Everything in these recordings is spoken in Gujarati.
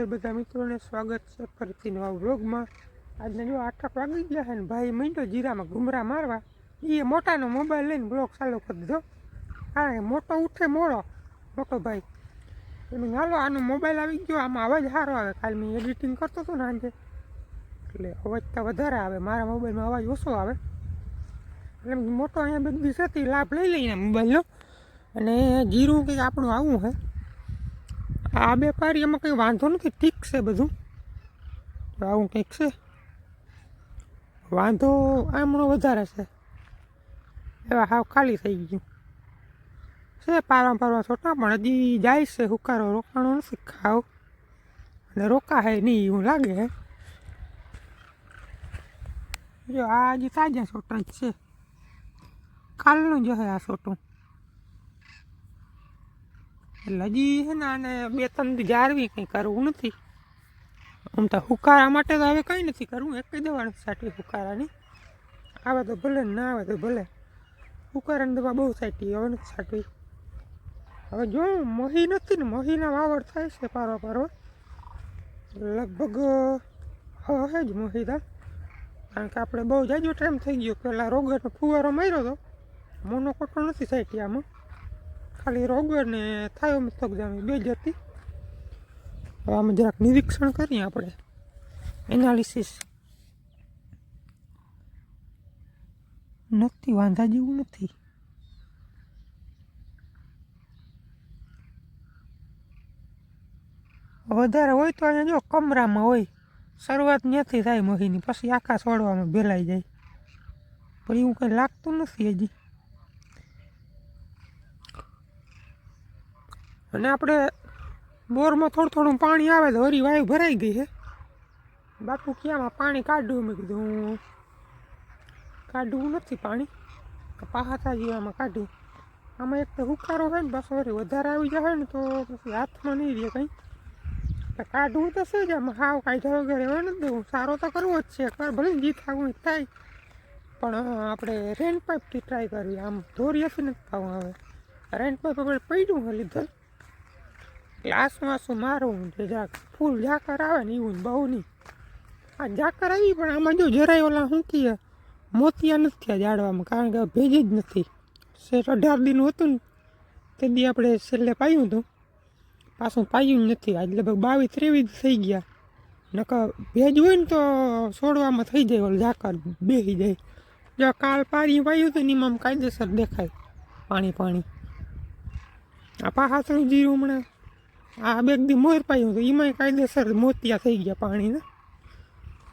રાધે બધા મિત્રોને સ્વાગત છે ફરીથી નવા વ્લોગમાં. આજને જો આઠક વાગી ગયા છે ને ભાઈ મીંડો જીરામાં ઘુમરા મારવા. એ મોટાનો મોબાઈલ લઈને બ્લોગ ચાલુ કરી દીધો. કારણ કે મોટો ઉઠે મોડો. મોટો ભાઈ. એમ હાલો, આનો મોબાઈલ આવી ગયો, આમાં અવાજ સારો આવે. કાલ મેં એડિટિંગ કરતો હતો ને આજે એટલે અવાજ તો વધારે આવે. મારા મોબાઈલમાં અવાજ ઓછો આવે. એટલે મોટો અહીંયા બધી હતી લાભ લઈ લઈને મોબાઈલનો અને જીરું કંઈક આપણું આવું છે. આ બે પારી એમાં કંઈ વાંધો નથી, ઠીક છે બધું. આવું કંઈક છે. વાંધો આમનો વધારે છે. એવા હાવ ખાલી થઈ ગયું. છે પારવા પારવા છોટા, પણ હજી જાય છે હુકારો, રોકાણો નથી ખાવ. અને રોકાય નહીં, એવું લાગે જો આ હજી તાજા છોટા જ છે. કાલનું જ હે આ છોટું. એટલે હજી છે ને આને બે ત્રણ દી જાળવી કંઈ કરવું નથી. આમ તો હુકારા માટે તો હવે કંઈ નથી કરવું. એક દવા નથી સાટી હુકારાની. આવે તો ભલે ને આવે તો ભલે. હુકારાની દવા બહુ સાટી, હવે નથી સાટવી હવે જો મહી નથી ને, મહીના વાવડ થાય છે પારો પારો. લગભગ હવે જ મહીદા કારણ કે આપણે બહુ જાજો ટાઈમ થઈ ગયો. પહેલાં રોગરનો ફુવારો માર્યો હતો મોનોકોટો નથી સાટી આમાં. ખાલી રોગર ને થાયો મિથોક્ઝામી બે જ હતી. હવે આમાં જરાક નિરીક્ષણ કરીએ આપણે. એનાલિસિસ નથી, વાંધા જેવું નથી. વધારે હોય તો અહીંયા જો કમરામાં હોય. શરૂઆત ત્યાંથી થાય મહીની, પછી આખા છોડવામાં ભેલાઈ જાય. પણ એવું કંઈ લાગતું નથી હજી. અને આપણે બોરમાં થોડું થોડું પાણી આવે તો વરી વાયુ ભરાઈ ગઈ છે. બાપુ ક્યાંમાં પાણી કાઢવું મેં કીધું કાઢવું નથી પાણી. પાહાતા જેવામાં કાઢ્યું. આમાં એક તો હુકારો હોય ને, પાછો વરી વધારે આવી જાય ને, તો પછી હાથમાં નહીં રહે કંઈ. કાઢવું તો છે જ, આમાં હાવ કાઢ્યા વગર એવા નથી દેવું. સારો તો કરવો જ છે ભલે જીત થવું થાય. પણ આપણે રેન પાઇપથી ટ્રાય કરવી, આમ ધોરી હશે નથી ખાવું હવે. રેન પાઇપ આપણે પડ્યું લીધેલ. એટલે શું મારું છે જાક ફૂલ ઝાકર આવે ને એવું બહુ નહીં. આ ઝાકર આવી પણ આમાં જો જરાય ઓલા શું કહે મોતિયા નથી થયા જાડવામાં, કારણ કે ભેજ જ નથી. શેઠ અઢાર દિન હતું ને, તે દી આપણે છેલ્લે પાયું હતું. પાછું પાયું જ નથી. આજ લગભગ બાવીસ ત્રેવીસ થઈ ગયા. નકર ભેજ હોય ને તો છોડવામાં થઈ જાય, ઓલું ઝાકર બેસી જાય. જો કાલ પાણી પાયું હતું ને, એમાં કાયદેસર દેખાય. પાણી પાણી. આ પાહાથણું જીરું હમણાં. આ બે દી મોર પાયું હતું એમાંય કાયદેસર મોતિયા થઈ ગયા પાણીના.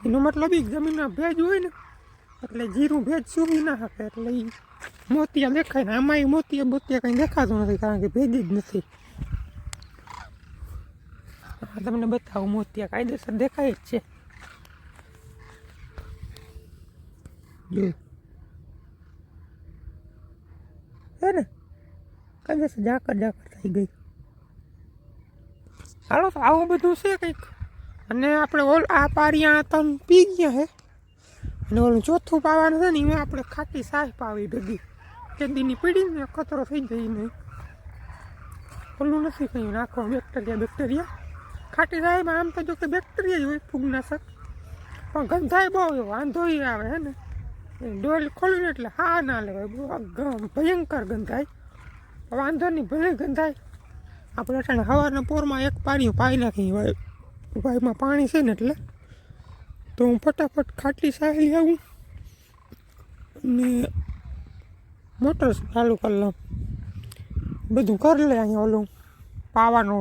એનો મતલબ એ જમીનમાં ભેજ હોય ને, એટલે જીરું ભેજ સૂવી ના શકે, એટલે એ મોતિયા દેખાય ને. આમાં મોતિયા બોતિયા કંઈ દેખાતું નથી, કારણ કે ભેજ જ નથી. તમને બતાવું, મોતિયા કાયદેસર દેખાય જ છે. હે ને? કાયદેસર ઝાકર ઝાકર થઈ ગઈ. હાલો, તો આવું બધું છે કંઈક. અને આપણે ઓલ આ પારિયા તમ પી ગયા હે. અને ઓલું ચોથું પાવાનું છે ને, એમાં આપણે ખાટી સાહ પાવી ભેગી. કેદીની પીડી ને કચરો થઈ જાય નહીં ઓલું નથી કહ્યું નાખો બેક્ટેરિયા બેક્ટેરિયા ખાટી સાહેબમાં આમ તો જો કે બેક્ટેરિયા હોય, ફૂગનાશક. પણ ગંધાય બહુ વાંધો ય આવે હે ને. ડોલ ખોલ્યું એટલે હા ના લેવાય. બહુ ભયંકર ગંધાય. વાંધો નહીં, ભલે ગંધાય. આપણે અટાણે સવારના પોરમાં એક પાણી પાઈ નાખી ભાઈ ભાઈમાં પાણી છે ને એટલે તો હું ફટાફટ ખાટલી સાહેલી આવું ને મોટર ચાલુ કરી લઉં. બધું કરી લે અહીંયા ઓલું પાવાનો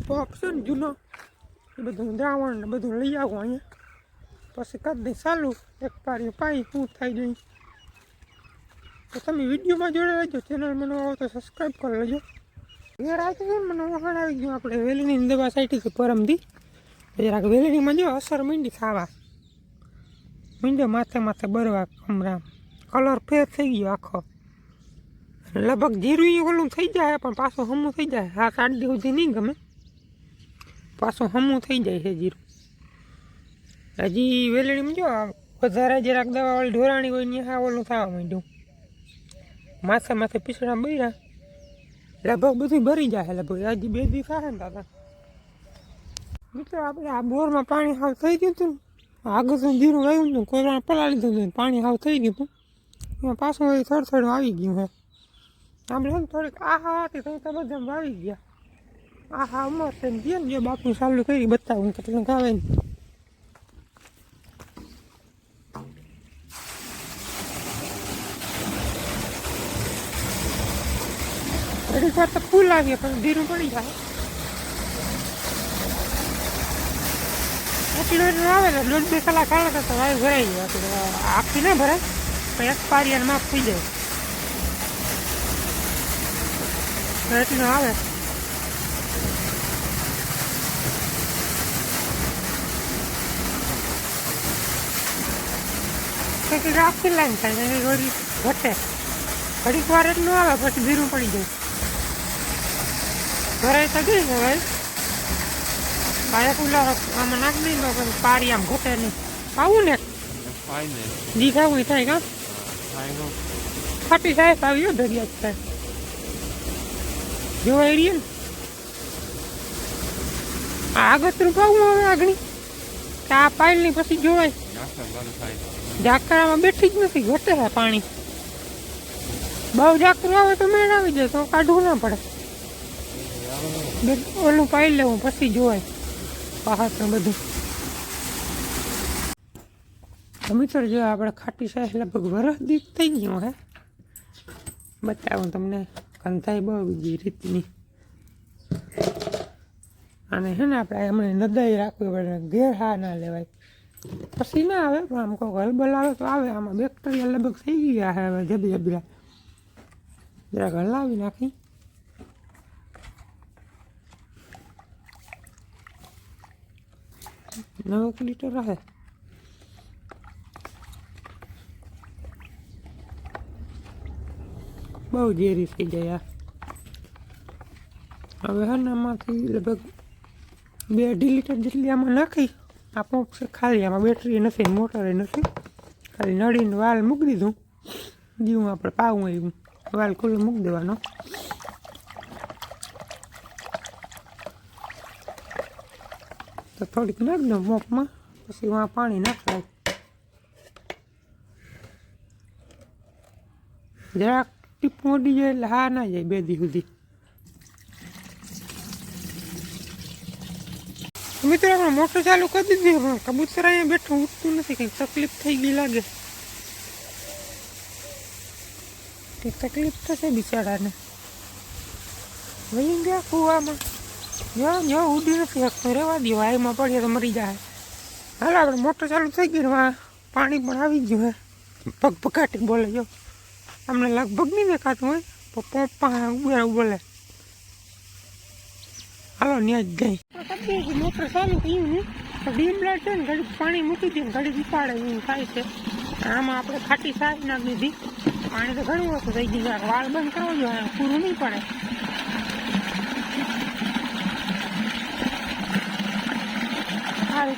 ટોપ છે ને જૂનો, એ બધું દ્રાવણ ને બધું લઈ આવું અહીંયા. પછી કરી દઈ ચાલુ. એક પાણી પાઈ, હું થઈ જાય તો તમે વિડીયોમાં જોડે રહેજો. ચેનલ મને આવો તો સબસ્ક્રાઈબ કરી લેજો. આવી ગયું. આપણે વેલીની દવા સાઈટી છે પરમથી જરાક વેલીનીમાં જો અસર મીંડી ખાવા. મીંડો માથે માથે બરવા કમરા કલર ફેર થઈ ગયો આખો. લગભગ જીરું ઓલું થઈ જાય, પણ પાછું હમું થઈ જાય. હા આઠ દિવસ સુધી નહીં ગમે. પાછું હમું થઈ જાય છે જીરું. હજી વેલણીમાં જો વધારે જરાક દવા વાળી ઢોરાણી હોય ને હા ઓલું થવા માંડ્યું. માથે માથે પીસડા બળ્યા લગભગ બધું ભરી જાય, લગભગ હજી બે દિવસ થાય ને દાદા. મિત્રો, આપણે આ બોરમાં પાણી હાવ થઈ ગયું હતું આગળ તો જીરું વાવ્યું હતું કોઈ પલાળી દીધું હતું પાણી હાવ થઈ ગયું હતું. એમાં પાછું એ થોડું થોડું આવી ગયું હે આપણે એમ થોડીક આહા હતી, તો બધા વાવી ગયા. આહા અમર છે જે બાપુ ચાલુ કરી બતાવું કેટલું ગાવે ને. ઘડીક વાર તો ફૂલ આવીએ પણ ધીરું પડી જાય એટલું એટલું આવે ને દોઢ બે કલાક આવે તો વાયુ ભરાઈ જાય આખી ના ભરાય પણ એક પારિયાને માફ થઈ જાય એટલું આવે કંઈક આખી લાઈન થાય ઘડી ઘટે ઘડીક વાર એટલું આવે પછી ધીરું પડી જાય ભરાય તો ગઈ ને ભાઈ પાયા પુલા આમાં નાખ દઈ તો પારી આમ ઘટે નહીં આવું ને દીખાવું થાય કા. ફાટી સાહેબ આવ્યો દરિયા જ થાય જોવાઈ રહ્યું ને આગતરું પાવું હવે આગળ કે આ પાયલની પછી જોવાય. ઝાકરામાં બેઠી જ નથી ઘટે પાણી બહુ ઝાકરું આવે તો મેળ આવી જાય તો કાઢવું ના પડે ઓલું પાડી લેવું, પછી જોવાય. પહાડ ને બધું. મિત્રો, જો આપણે ખાટી સાહેબ લગભગ વરસ દીપ થઈ ગયું હે. બતાવું તમને કંથાઈ બહુ બીજી રીતની. અને હે ને આપણે એમણે નદાઈ રાખવી પડે, ઘેર હા ના લેવાય. પછી ના આવે, પણ આમ કોઈ હલબલ આવે તો આવે. આમાં બેક્ટેરિયા લગભગ થઈ ગયા હે હવે જબી જબરા જરાક હલાવી નાખી. નવક લીટર રહે બહુ ઝેરી થઈ જાય હવે હે આમાંથી લગભગ બે અઢી લીટર જેટલી આમાં નાખી આ પંપ છે ખાલી આમાં બેટરી નથી મોટરે નથી ખાલી નળીને વાલ મૂકી દીધું જેવું આપણે પાવું એવું વાલ ખુલ્લો મૂકી દેવાનો તો થોડીક નાખ દઉં મોકમાં, પછી વાં પાણી નાખાય જરાક ટીપ મોડી જાય એટલે હા ના જાય બે દી સુધી. મિત્રો આપણે મોટર ચાલુ કરી દીધી. પણ કબૂતર અહીંયા બેઠું, ઉઠતું નથી, કંઈક તકલીફ થઈ ગઈ લાગે. કંઈક તકલીફ થશે બિચારાને. વહી ગયા કૂવામાં. જો જો ઉડી નથી શકતો રહેવા દો વાયમાં પડીએ તો મરી જાય. હાલો આપણે મોટર ચાલુ થઈ ગઈ વા પાણી પણ આવી ગયું હે. પગ પકાટી બોલે, જો. અમને લગભગ નહીં દેખાતું હોય, પણ પંપા ઊભા બોલે. હાલો, ન્યા જ ગઈ. મોટર ચાલુ થયું ને, તો ડીમ લાઈટ છે ને ઘડી પાણી મૂકી દે ઘડી ઉપાડે એવું થાય છે. આમાં આપણે ખાટી સારી નાખી દીધી. પાણી તો ઘણું ઓછું થઈ ગયું વાળ બંધ કરવો જોઈએ પૂરું નહીં પડે. હાલે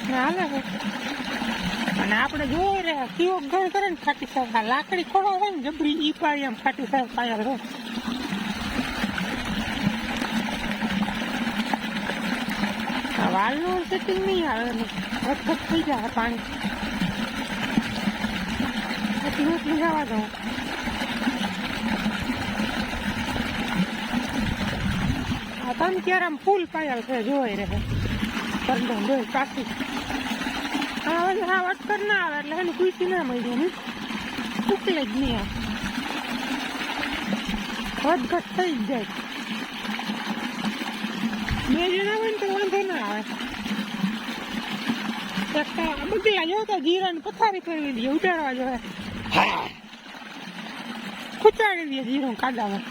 અને આપણે જોઈ રહ્યા કીઓ ઘર કરે ને ખાટી સાહેબ આ લાકડી ખોડો હોય ને જબરી, ઈ પાડી આમ ખાટી સાહેબ પાયા છે. વાલનું સેટિંગ નહીં આવે ઘટ થઈ જાય પાણી. પછી હું જવા દઉં આ તમ ત્યારે આમ ફૂલ પાયલ છે, જોઈ રહે ડોય પાછી હા હવે હા અટકર ના આવે એટલે એને ખુશી ના મળી ને ઉકલે જ નહીં આ. વધઘટ થઈ જ જાય. બે જણા હોય ને તો વાંધો ના આવે. બગલા જો તો જીરાની પથારી કરવી દઈએ ઉડાડવા જોઈએ ખૂચાડી દઈએ જીરું કાદામાં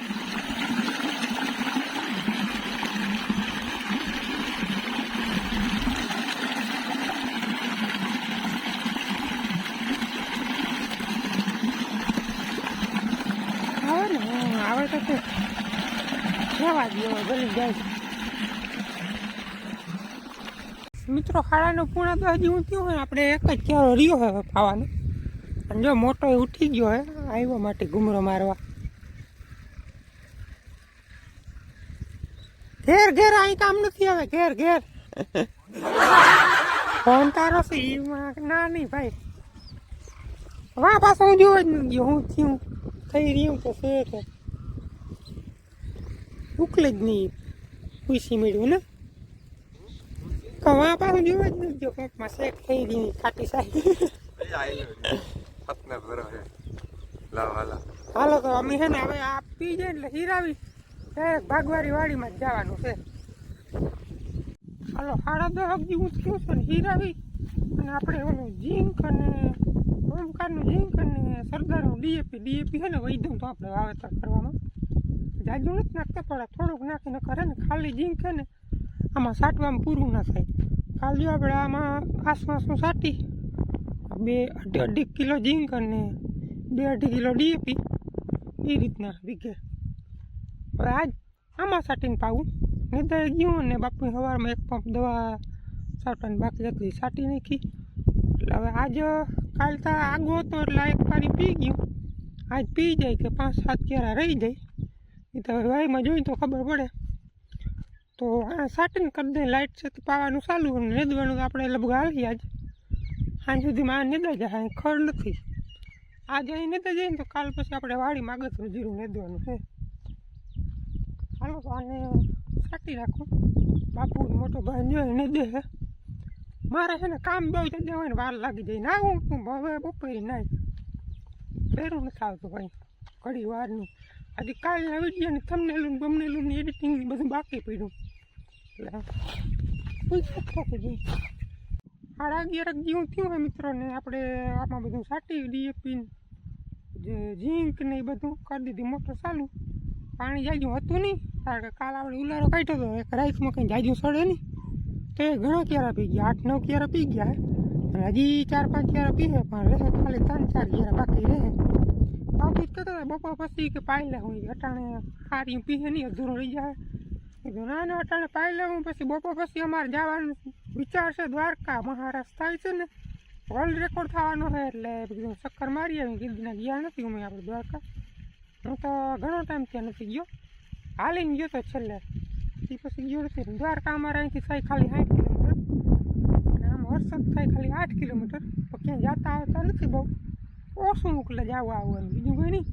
આવે ને હા, આવે તો છે? જવા દો ગલી જાય. મિત્રો ખાડાનો પૂણા તો હજી હું હોય આપણે એક જ ક્યારો રહ્યો હવે ખાવાનો. અને જો મોટો ઉઠી ગયો હે આવ્યો માટે ઘૂમરો મારવા. ઘેર ઘેર અહીં કામ નથી આવે ઘેર ઘેર. ફોન તારો છે ના નહીં ભાઈ. વાહ પાછો હું જોવા જ નથી હું થયું થઈ રહ્યું તો છે કે. ઉકલે જ નહીં. ખુશી મેળવું ને? કવા પાછું જોવા જ નથી જો કોકમાં શેક થઈ રહી ખાટી સાહેબ હાલા, તો અમે છે ને હવે આ પી જાય એટલે હીરાવી. ડાયરેક્ટ ભાગવારી વાડીમાં જ જવાનું છે. હાલો સાડા દસ અગી હું થયું છું હીરાવી. અને આપણે ઓલું ઝીંક અને ઓમકારનું ઝીંક અને સરદારનું ડીએપી. ડીએપી છે ને વૈધું તો આપણે વાવેતર કરવામાં. જાજુ નથી નાખતા, પણ થોડુંક નાખીને કરે ને, ખાલી છે ને, આમાં સાટવામાં પૂરું ના થાય. ખાલી આપણે આમાં આસપાસનું સાટી, બે અઢી અઢી કિલો જીંક અને બે અઢી કિલો ડીએપી એ રીતના વીઘે. હવે આજ આમાં સાટીને પાવું. નિદાય ગયું ને બાપુ સવારમાં એક પંપ દવા સાટવાની બાકી હતી સાટી નાખી. એટલે હવે આજ કાલ તો આગો હતો, એટલે એક પારી પી ગયું. આજ પી જાય કે પાંચ સાત કેરા રહી જાય. એ તો વાયમાં જોઈ તો ખબર પડે. તો આ સાટીને કરી દે લાઇટ છે તો પાવાનું ચાલુ અને નેદવાનું તો આપણે લગભગ હાલી આજ. સાંજ સુધીમાં આ નેદા જાય ખડ નથી. આજે અહીં નેતા જઈએ ને તો કાલ પછી આપણે વાડીમાં આગળ જીરું નેદવાનું છે. હાલો આને સાટી રાખું. બાપુ મોટો ભાઈ જો એને દે હે મારે છે ને કામ બહુ જગ્યા હોય ને વાર લાગી જાય. ના હું હવે બપોરે નાય. પહેરું નથી આવતું ભાઈ. ઘડી વારનું. હજી ગયા વિડીયોની થમનેલું બમનેલું ને એડિટિંગ બધું બાકી પડ્યું. એટલે થાકી ગઈ સાડા અગિયાર જેવું થયું હોય મિત્રોને, આપણે આમાં બધું સાટી ડીએપી જે ઝીંક ને એ બધું કરી દીધી મોટર ચાલુ. પાણી જાજુ હતું નહીં, કારણ કે કાલ આપણે ઉલારો કાઢ્યો હતો એક રાઈસમાં કંઈ જાજુ સડે નહીં. તો એ ઘણા ક્યારા પી ગયા, આઠ નવ ક્યારા પી ગયા. હજી ચાર પાંચ ક્યારા પીએ પણ રહે ખાલી ત્રણ ચાર ક્યારા બાકી રહે. બાપુ જ કહેતા હતા બપોર પછી કે પાઈ લે હું અટાણે હારી પીએ નહીં, અધૂરો રહી જાય. કીધું ના ના, અટાણે પાઈ લે હું, પછી બપોર પછી અમારે જવાનું વિચાર છે, દ્વારકા મહારાષ્ટ્ર થાય છે ને વર્લ્ડ રેકોર્ડ થવાનો છે એટલે કીધું ચક્કર મારી આવી કીધું ગયા નથી અમે આપણે દ્વારકા. હું તો ઘણો ટાઈમ ત્યાં નથી ગયો. હાલીને ગયો તો છેલ્લે. એ પછી ગયો નથી. દ્વારકા અમારે અહીંથી થાય ખાલી સાઠ કિલોમીટર. અને આમ વરસાદ થાય ખાલી આઠ કિલોમીટર. તો ક્યાંય જતા આવતા નથી બહુ. ઓછું મોકલે જવા આવવાનું બીજું કંઈ નહીં.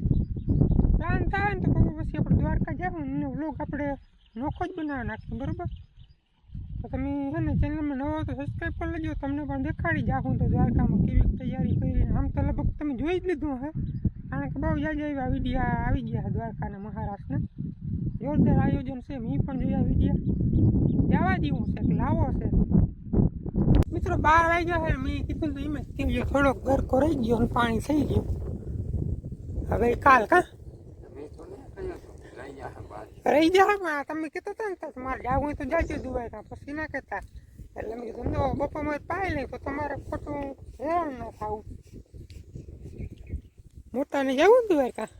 પ્લાન થાય ને તો પછી પછી આપણે દ્વારકા જાવ ને વ્લોગ આપણે નોખો જ બનાવી નાખીએ, બરાબર? તો તમે છે ને ચેનલમાં નવો તો સબસ્ક્રાઈબ કરી લેજો. તમને પણ દેખાડી જાઉં તો દ્વારકામાં કેવી તૈયારી કરીને આમ તો લગભગ તમે જોઈ જ લીધું હે કારણ કે બહુ જાજા એવા વિડીયા આવી ગયા છે દ્વારકાના મહારાષ્ટ્રના. જોરદાર આયોજન છે મેં પણ જોયા વિડીયા. જવા જેવું છે કે લાવો છે. મિત્રો બાર ગયો છે મેં કીધું તો એમ છે થોડોક ગરકો રહી ગયો અને પાણી થઈ ગયું. હવે કાલ કા? તો રહી જાય પણ તમે કહેતા હતા ને મારે જવું હોય તો જાજો દુવાય તા પછી ના કહેતા. એટલે મેં કીધું જો બપોરમાં પાય લઈ તો તમારે ખોટું હેરાન ન થવું. મોટાને જવું દુવાય કા?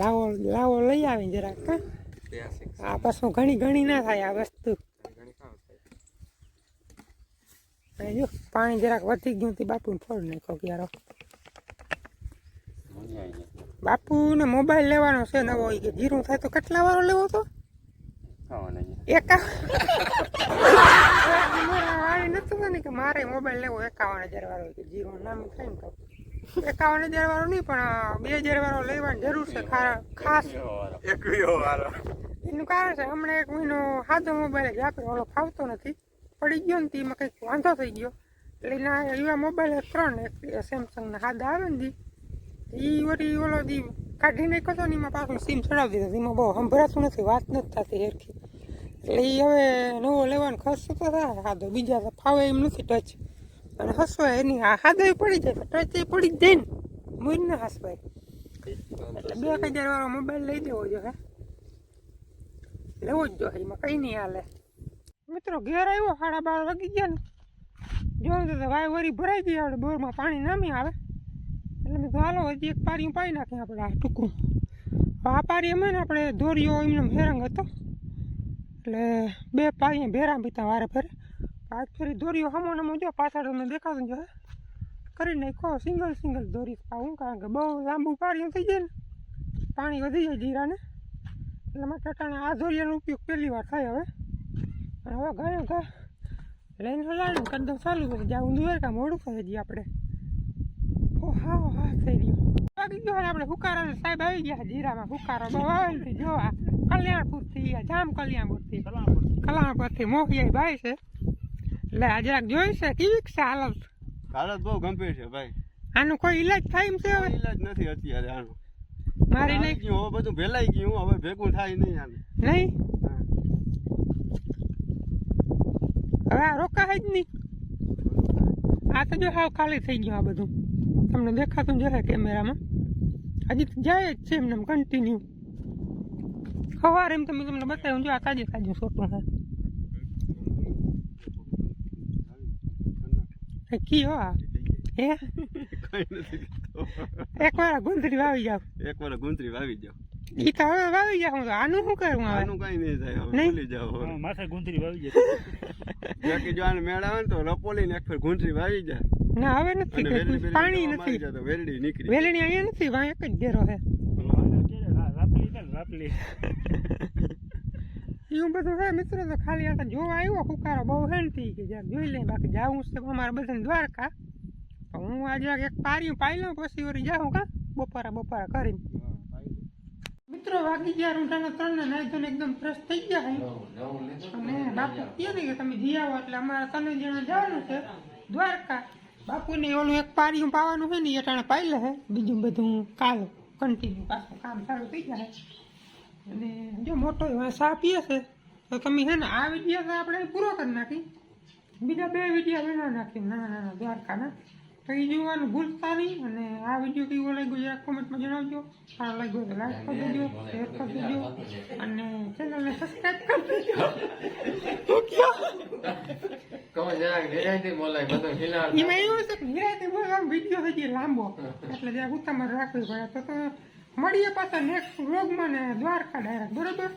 લાવો લાવો લઈ આવીને જરાક કા? આ પાછું ઘણી ઘણી ના થાય આ વસ્તુ ઘણી ઘણી ખાવ થાય અને જો પાણી જરાક વધી ગયું તે બાપુને ફોડ નાખો ક્યારો. બાપુને મોબાઈલ લેવાનો છે નવો ઈ કે જીરું થાય તો કેટલા વાળો લેવો તો? એકા મારા મોબાઈલ લેવો એકાવન હજાર વાળો કે જીરો નામ થાય ને તો. એકાવન હજાર વાળો નહીં પણ બે હજાર વાળો લેવાની જરૂર છે ખા- ખાસ. એનું કારણ છે હમણાં એક મહિનો સાદો મોબાઈલ જ વાપર્યો ઓલો ફાવતો નથી. પડી ગયો ને તો એમાં કંઈક વાંધો થઈ ગયો. એટલે એના એવા મોબાઈલ ત્રણ એક સેમસંગના સાદા આવે ને દી. એ વળી ઓલો દી કાઢી નાખ્યો હતો ને એમાં પાછું સીમ ચડાવી દીધો. એમાં બહુ સંભળાતું નથી, વાત નથી થતી હેરખી. એટલે એ હવે નવો લેવાનો ખર્ચ તો થાય સાદો બીજા તો ફાવે એમ નથી ટચ અને હસવાય એની સાદો પડી જાય ટચ એ પડી જ જાય ને. મૂળ ના હસવાય. એટલે બે હજાર વાળો મોબાઈલ લઈ દેવો જોઈએ લેવો જ જોઈએ, એમાં કંઈ નહીં હાલે. મિત્રો, ઘેર આવ્યો, સાડા બાર વાગી ગયા ને. જોયું તો વાય વરી ભરાઈ ગઈ આપણે બોરમાં પાણી નામી આવે. એટલે મેં હાલો, હજી એક પારીયું પાઈ નાખીએ આપણે આ ટૂંકું આ પારી અમે ને, આપણે દોરીઓ એમને હેરંગ હતો. એટલે બે પારી ભેરા પીતા વારે ફેરે આજ ફેરી દોરીઓ હમો નમો જો પાછળ તમને દેખાતું જો કરી નાખો સિંગલ સિંગલ દોરી પાવું કારણ કે બહુ લાંબુ પારીયું થઈ જાય ને. પાણી વધી જાય જીરાને. એટલે મારે અટાણે આ દોરિયાનો ઉપયોગ પહેલી વાર થાય હવે. અને હવે ગયો ગા. લઈને હલાડું દઉં ચાલુ કરી જાઉં દ્વારકા મોડું થઈ ગયું આપણે. ઓ હા ઓ હા થઈ ગયું. વાગી ગયો આપણે હુકારો સાહેબ આવી ગયા જીરામાં હુકારો. બહુ આવે ને જોવા કલ્યાણપુરથી જામ કલ્યાણપુરથી કલ્યાણપુરથી મોકલી ભાઈ છે. એટલે આ જરાક જોઈ છે? કેવી છે હાલત હાલત બહુ ગંભીર છે ભાઈ. આનું કોઈ ઈલાજ થાય એમ છે હવે? ઈલાજ નથી અત્યારે આનો. મારી નહીં. ગયું હવે બધું ભેલાઈ ગયું હવે ભેગું થાય નહીં આને. નહીં હા. હવે આ રોકાય જ નહીં. આ તો જો હાવ ખાલી થઈ ગયો આ બધું. તમને દેખાતું જશે કેમેરામાં. હજી તો જાય જ છે એમને કન્ટિન્યુ સવારે એમ તમે તમને બતાવ્યું જો આ તાજે તાજું સોટું છે. એ કી હો? આ હે. એક વાર ગુંદરી વાવી જાવ એક વાર ગુંદરી વાવી જાવ ઈ તો હવે વાવી જાવ આનું શું કરું હવે? આનું કઈ નહીં થાય નહીં? ભૂલી જાવ. માથે ગુંદરી વાવી જાય બાકી જો આને મેળ આવે ને તો રપોલી ને એક ફેર ગુંતરી વાવી જાય. ના હવે નથી વેલડી પાણી નથી. વેલડી નીકળી. વેલણી અહીંયા નથી વાં એક જ ઘેરો હે રાપલી ને રાપલી. એવું બધું છે મિત્રો તો ખાલી આ જોવા આવ્યો ફુકારો બહુ હે ને કે જ્યાં જોઈ લઈએ બાકી જાવું છે અમારે બધાને દ્વારકા. તો હું આજે એક પાર્યું પાઈ લઉં પછી વળી જાઉં કા? બપોરા બપોરા કરીને. મિત્રો વાગી ગયા રૂંઢાના ત્રણ ને નાઈ ધોઈને એકદમ ફ્રેશ થઈ ગયા છે અને બાપુ કહે ને કે તમે જી આવો એટલે અમારે ત્રણ જણા જવાનું છે દ્વારકા. બાપુને ઓલું એક પાર્યું પાવાનું છે ને એ ટાણે પાઈ લે બીજું બધું કાલ કન્ટિન્યુ પાછું કામ સારું થઈ જાય અને જો મોટો સા પીએ છે તો તમે છે ને આ વીડિયો તો આપણે પૂરો કરી નાખી. બીજા બે વીડિયો બનાવી નાખી નાના નાના દ્વારકાના. એ જોવાનું ભૂલતા નહીં અને આ વીડિયો કેવો લાગ્યો જરા કોમેન્ટમાં જણાવજો. સારો લાગ્યો તો લાઈક કરી દેજો શેર કરી દેજો અને ચેનલને સબસ્ક્રાઈબ કરી દેજો. એમાં એવું છે કે નિરાતે બોલવાનો વીડિયો થઈ જાય લાંબો. એટલે જરા ઉતામાં રાખવી પડે. તો તો મળીએ પાછા નેક્સ્ટ વ્લોગમાં ને દ્વારકા ડાયરેક્ટ બરોબર?